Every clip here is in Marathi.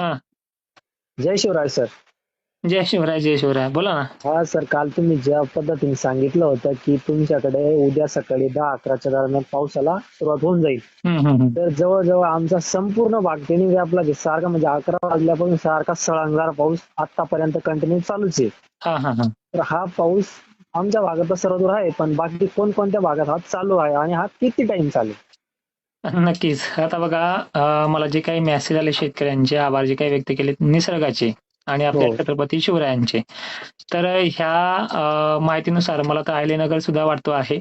हा. जय शिवराय सर. जय शिवराय जय शिवराय. बोला ना. हा सर काल तुम्ही ज्या पद्धतीने सांगितलं होतं की तुमच्याकडे उद्या सकाळी दहा अकराच्या दरम्यान पावसाला सुरुवात होऊन जाईल. हम्म, हम्म, हम्म. तर जवळजवळ आमचा संपूर्ण भाग त्यांनी व्यापला की सारखा म्हणजे अकरा वाजल्यापासून सारखा सळंगार पाऊस आतापर्यंत कंटिन्यू चालूच आहे. हा हा हा. तर हा पाऊस आमच्या भागात तर सर्वदूर आहे पण बाकी कोणकोणत्या भागात हा चालू आहे आणि हा किती टाइम चालेल नक्कीच. आता बघा अं, मला जे काही मेसेज आले शेतकऱ्यांचे आभार जे काही व्यक्त केले निसर्गाचे आणि आपल्या हो. छत्रपती शिवरायांचे. तर ह्या अं, माहितीनुसार मला तर आयलेनगर सुद्धा वाटतो आहे.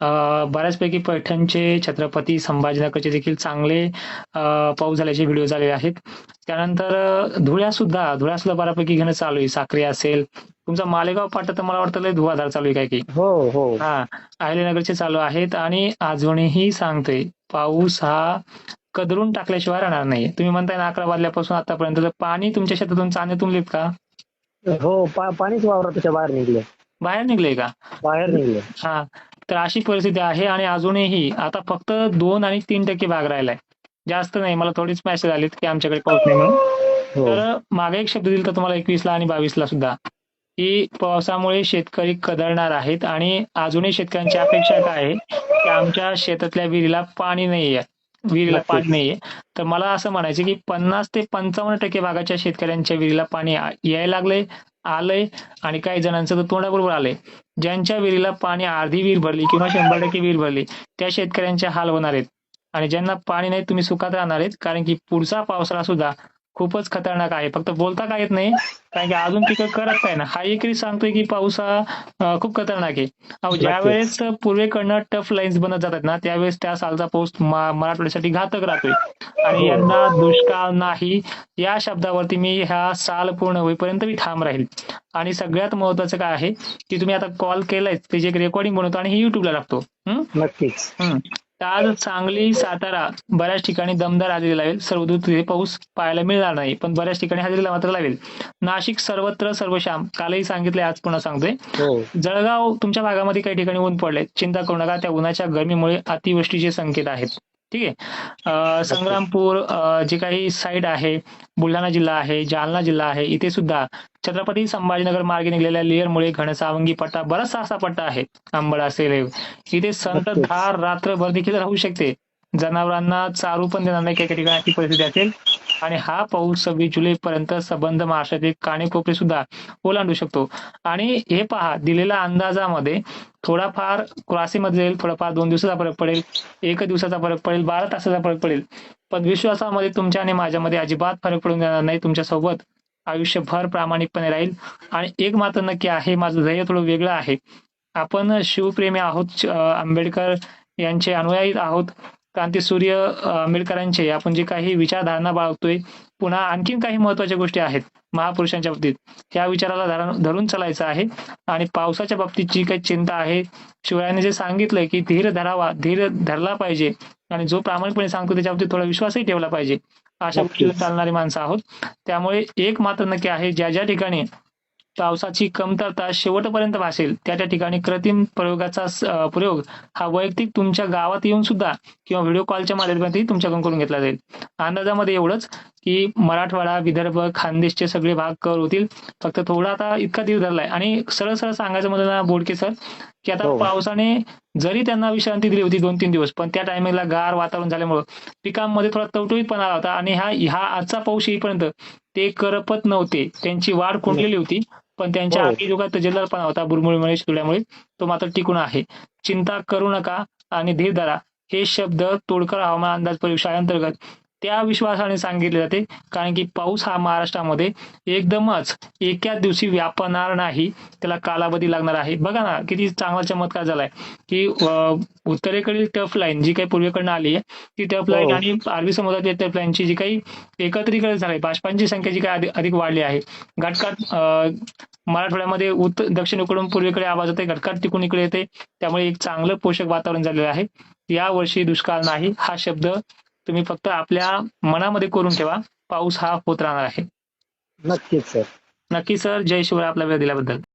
अं, बऱ्याचपैकी पैठणचे छत्रपती संभाजीनगरचे देखील चांगले अं, पाऊस झाल्याचे व्हिडिओ झालेले आहेत. त्यानंतर अं, धुळ्या सुद्धा धुळ्या सुद्धा बऱ्यापैकी घेणं चालू आहे. साक्री असेल तुमचा मालेगाव पाटा तर मला वाटतं लय धुवाधार चालू आहे काय की. हो हो. हा अहिल्यानगरचे चालू आहेत आणि अजूनही सांगतोय पाऊस हा कदरून टाकल्याशिवाय राहणार नाही. तुम्ही म्हणताय ना अकरा वाजल्यापासून आतापर्यंत पाणी तुमच्या शेतातून चांदे तुंबलेत का? हो पाणीच वावराच्या बाहेर निघले बाहेर निघले का? बाहेर निघले हा तर अशी परिस्थिती आहे आणि अजूनही आता फक्त दोन आणि तीन टक्के भाग राहिलाय. जास्त नाही मला थोडीच मेसेज आलीत की आमच्याकडे पाऊस नाही म्हणून. हो. तर मागे एक शब्द दिला तर तुम्हाला एकवीसला आणि बावीसला सुद्धा. की पावसामुळे शेतकरी कदरणार आहेत आणि अजूनही शेतकऱ्यांची अपेक्षा काय आहे? की आमच्या शेतातल्या विहिरीला पाणी नाहीये विहिरीला. पाणी नाहीये. तर मला असं म्हणायचं की पन्नास ते पंचावन्न टक्के भागाच्या शेतकऱ्यांच्या विहिरीला पाणी यायला लागलंय आलंय आणि काही जणांचं तर तोंडाबरोबर आलंय. ज्यांच्या विहिरीला पाणी अर्धी विहीर भरली किंवा शंभर टक्के विहीर भरली त्या शेतकऱ्यांचे हाल होणार आहेत. आणि ज्यांना पाणी नाही तुम्ही सुखात राहणार आहेत. कारण की पुढचा पावसाळा सुद्धा खूपच खतरनाक आहे. फक्त बोलता काय येत नाही? कारण की अजून पिकं करत काय ना. हा एकरी सांगतोय की पाऊस हा खूप खतरनाक आहे. ज्या. वेळेस पूर्वेकडनं टफ लाईन्स बनत जातात ना त्यावेळेस त्या सालचा पाऊस मराठवाड्यासाठी घातक राहतोय. आणि हो. यंदा दुष्काळ नाही. या शब्दावरती मी ह्या साल पूर्ण होईपर्यंत मी ठाम राहील. आणि सगळ्यात महत्वाचं काय आहे की तुम्ही आता कॉल केलाय त्याची एक रेकॉर्डिंग बनवतो आणि हे युट्यूबला लागतो. हम्म नक्कीच. आज सांगली सातारा बऱ्याच ठिकाणी दमदार हजेरी लावेल. सर्वदूर तिथे पाऊस पाहायला मिळणार नाही पण बऱ्याच ठिकाणी हजेरीला मात्र लावेल. नाशिक सर्वत्र सर्वश्याम कालही सांगितले आज पुन्हा सांगतोय. हो. जळगाव तुमच्या भागामध्ये काही ठिकाणी ऊन पडले चिंता करू नका त्या उन्हाच्या गरमीमुळे अतिवृष्टीचे संकेत आहेत. ठीक आहे. संग्रामपूर जे काही साईड आहे बुलढाणा जिल्हा आहे जालना जिल्हा आहे इथे सुद्धा छत्रपती संभाजीनगर मार्गे निघलेल्या लेअरमुळे घनसावंगी पट्टा बराचसा असा पट्टा आहे. आंबड असेल इथे संततधार रात्रभर देखील राहू शकते. जनावरांना चारू पण देणार नाही. काही काही ठिकाणी अशी परिस्थिती असेल. आणि हा पाऊस सव्वीस जुलै पर्यंत संबंध महाराष्ट्रातील काणेकोपरे सुद्धा ओलांडू शकतो. आणि हे पहा दिलेल्या अंदाजामध्ये थोडाफार क्रॉसीमध्ये जाईल थोडाफार दोन दिवसाचा फरक पडेल एक दिवसाचा फरक पडेल बारा तासाचा फरक पडेल. पण विश्वासामध्ये तुमच्या आणि माझ्यामध्ये अजिबात फरक पडून जाणार नाही. तुमच्यासोबत आयुष्यभर प्रामाणिकपणे राहील. आणि एक मात्र नक्की आहे माझं ध्येय थोडं वेगळं आहे. आपण शिवप्रेमी आहोत आंबेडकर यांचे अनुयायी आहोत. क्रांतीसूर्य आंबेडकरांचे आपण जे काही विचारधारणा बाळगतोय पुन्हा आणखीन काही महत्त्वाच्या गोष्टी आहेत महापुरुषांच्या बाबतीत. या विचाराला धरण- धरून चालायचं आहे आणि पावसाच्या बाबतीत जी काही चिंता आहे शिवरायांनी जे सांगितलंय की धीर धरावा धीर धरला पाहिजे आणि जो प्रामाणिकपणे सांगतो त्याच्या बाबतीत थोडा विश्वासही ठेवला पाहिजे. अशा. गोष्टीला चालणारी माणसं आहोत. त्यामुळे एक मात्र नक्की आहे ज्या ज्या ठिकाणी पावसाची कमतरता शेवटपर्यंत भासेल. त्या त्या ठिकाणी कृत्रिम प्रयोगाचा प्रयोग हा वैयक्तिक तुमच्या गावात येऊन सुद्धा किंवा व्हिडिओ कॉलच्या माध्यमातून तुमच्याकडून करून घेतला जाईल. अंदाजामध्ये एवढंच की मराठवाडा विदर्भ खानदेशचे सगळे भाग कव्हर होतील. फक्त थोडा आता इतका धीर धरलाय. आणि सरळ सरळ सांगायचं म्हणलं ना बोडके सर की आता हो. पावसाने जरी त्यांना विश्रांती दिली होती दोन तीन दिवस पण त्या टायमिंगला गार वातावरण झाल्यामुळं पिकांमध्ये थोडा टवटवीतपणा आला होता. आणि हा हा आजचा पाऊस येईपर्यंत ते करपत नव्हते. त्यांची वाढ खुंटलेली होती. पण त्यांच्या हो. आधी युगात जल्लारपणा होता बुरमुळीमुळे शिवल्यामुळे तो मात्र टिकून आहे. चिंता करू नका आणि धीर धरा. हे शब्द तोडकर हवामान अंदाज परिषदेअंतर्गत त्या विश्वासाने सांगितले जाते. कारण की पाऊस हा महाराष्ट्रामध्ये एकदमच एकाच दिवशी व्यापणार नाही. त्याला कालावधी लागणार आहे. बघा ना किती चांगला चमत्कार झालाय. की उत्तरेकडील टफ लाईन जी काही पूर्वेकडनं आली आहे ती टफ लाईन हो. आणि अरबी समुद्रातील टफ लाईनची जी काही एकत्रीकरण झालंय बाष्पांची संख्या जी काही अधिक- अधिक वाढली आहे. घटकाट अं, मराठवाड्यामध्ये उत्तर दक्षिणेकडून पूर्वेकडे आवाज येते घटकाट टिकून इकडे येते त्यामुळे एक चांगलं पोषक वातावरण झालेलं आहे. या वर्षी दुष्काळ नाही हा शब्द तुम्ही फक्त आपल्या मनामध्ये करून ठेवा. पाऊस हा होत राहणार आहे. नक्कीच सर. नक्की सर. जय शिवराय आपला वेळ दिल्याबद्दल.